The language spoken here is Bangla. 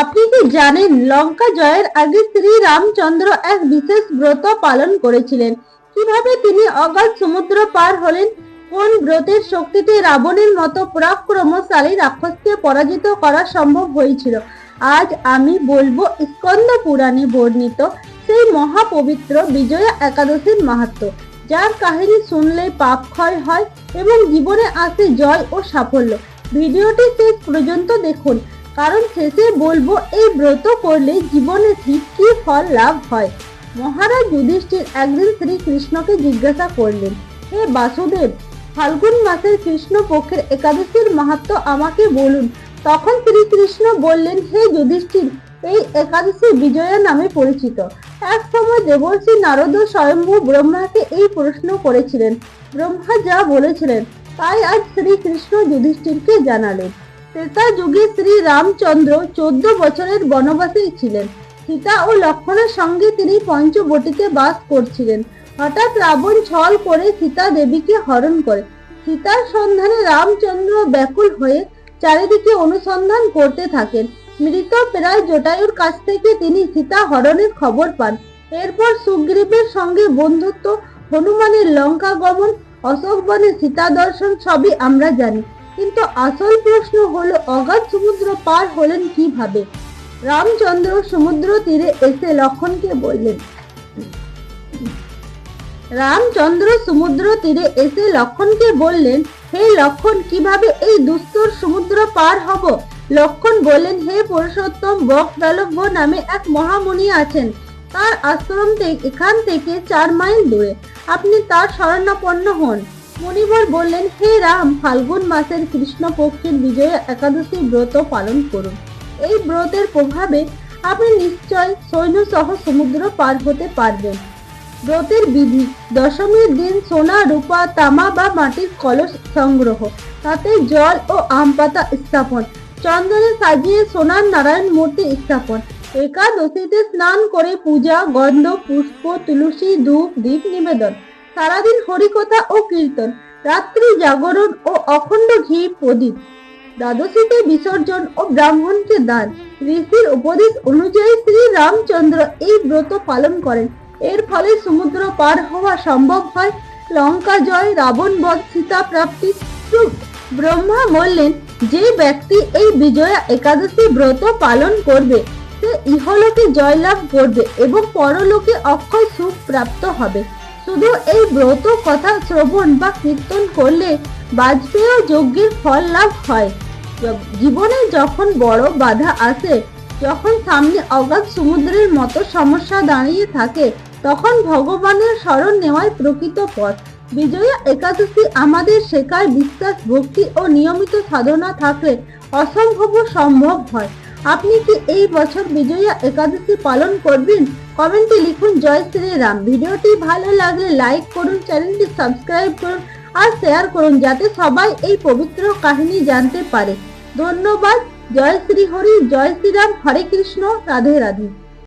আপনি কি জানেন, লঙ্কা জয়ের আগে শ্রী রামচন্দ্র এক বিশেষ ব্রত পালন করেছিলেন। কীভাবে তিনি অগাধ সমুদ্র পার হলেন? কোন ব্রতের শক্তিতে রাবণের মতো পরাক্রমশালী রাক্ষসকে পরাজিত করা সম্ভব হয়েছিল? আজ আমি বলব স্কন্দ পুরাণে বর্ণিত সেই মহাপবিত্র বিজয়া একাদশীর মাহাত্ম। যার কাহিনী শুনলে পাপ ক্ষয় হয় এবং জীবনে আসে জয় ও সাফল্য। ভিডিওটি শেষ পর্যন্ত দেখুন, কারণ শেষে বলব এই ব্রত করলে জীবনে ঠিক কি ফল লাভ হয়। মহারাজ যুধিষ্ঠির একদিন শ্রীকৃষ্ণকে জিজ্ঞাসা করলেন, হে বাসুদেব, ফাল্গুন মাসের কৃষ্ণ পক্ষের একাদশীর মাহাত্ম আমাকে বলুন। তখন শ্রীকৃষ্ণ বললেন, হে যুধিষ্ঠির এই একাদশী বিজয়া নামে পরিচিত। এক সময় দেবর্ষি নারদ স্বয়ম্ভু ব্রহ্মাকে এই প্রশ্ন করেছিলেন। ব্রহ্মা যা বলেছিলেন, তাই আজ শ্রীকৃষ্ণ যুধিষ্ঠিরকে জানালেন। ত্রেতা যুগে শ্রী রামচন্দ্র চোদ্দ বছরের বনবাসে ছিলেন। সীতা ও লক্ষণের সঙ্গে তিনি পঞ্চবটিতে বাস করছিলেন। হঠাৎ রাবণ ছল করে সীতা দেবীকে হরণ করে। সীতার সন্ধানে রামচন্দ্র ব্যাকুল হয়ে চারিদিকে অনুসন্ধান করতে থাকেন। মৃত প্রায় জটায়ুর কাছ থেকে তিনি সীতা হরণের খবর পান। এরপর সুগ্রীবের সঙ্গে বন্ধুত্ব, হনুমানের লঙ্কা গমন, অশোক বনে সীতা দর্শন সবই আমরা জানি। কিন্তু আসল প্রশ্ন হলো, অগাধ সমুদ্র পার হলেন কীভাবে? রামচন্দ্র সমুদ্র তীরে এসে লক্ষণকে বললেন, রামচন্দ্র সমুদ্র তীরে এসে লক্ষণকে বললেন, হে লক্ষণ, কীভাবে এই দুস্তর সমুদ্র পার হব? লক্ষণ বললেন, হে পুরুষোত্তম বকদালব্য নামে এক মহামুনি আছেন। তার আশ্রম এখান থেকে চার মাইল দূরে। আপনি তার শরণাপন্ন হন। মণিবর বললেন, হে রাম, ফাল্গুন মাসের কৃষ্ণপক্ষের বিজয়া একাদশী ব্রত পালন করুন। এই ব্রতের প্রভাবে আপনি নিশ্চয় সৈন্য সহ সমুদ্র পার হতে পারবেন। ব্রতের বিধি, দশমীর দিন সোনা, রূপা, তামা বা মাটির কলস সংগ্রহ। তাতে জল ও আম পাতা স্থাপন। চন্দনে সাজিয়ে সোনার নারায়ণ মূর্তি স্থাপন। একাদশীতে স্নান করে পূজা, গন্ধ, পুষ্প, তুলসী, ধূপ, দীপ নিবেদন। সারাদিন হরিকথা ও কীর্তন, রাত্রি জাগরণ ও অখণ্ড ঘি প্রদীপ। দ্বাদশীতে বিসর্জন ও ব্রাহ্মণকে দান। ঋষির উপদেশ অনুযায়ী শ্রী রামচন্দ্র এই ব্রত পালন করেন। এর ফলে সমুদ্র পার হওয়া সম্ভব হয়। লঙ্কা জয়, রাবণ বধ, সীতা প্রাপ্তি ব্রহ্মা বললেন যে ব্যক্তি এই বিজয়া একাদশী ব্রত পালন করবে, সে ইহলোকে জয়লাভ করবে এবং পরলোকে অক্ষয় সুখ প্রাপ্ত হবে। শুধু এই ব্রত কথা শ্রবণ বা কীর্তন করলে বাজপেয় যজ্ঞের ফল লাভ হয়। জীবনে যখন বড় বাধা আসে, যখন সামনে অগাধ সমুদ্রের মতো সমস্যা দাঁড়িয়ে থাকে, তখন ভগবানের স্মরণ নেওয়াই প্রকৃত পথ। বিজয়া একাদশী আমাদের শেখায় বিশ্বাস, ভক্তি ও নিয়মিত সাধনা থাকলে অসম্ভব সম্ভব হয়। আপনি কি এই বছর বিজয়া একাদশী পালন করবেন? কমেন্টে লিখুন, জয় শ্রীরাম। ভিডিওটি ভালো লাগলে লাইক করুন, চ্যানেলটি সাবস্ক্রাইব করুন আর শেয়ার করুন যাতে সবাই এই পবিত্র কাহিনী জানতে পারে। ধন্যবাদ। জয় শ্রী হরি জয় শ্রীরাম। হরে কৃষ্ণ। রাধে রাধে।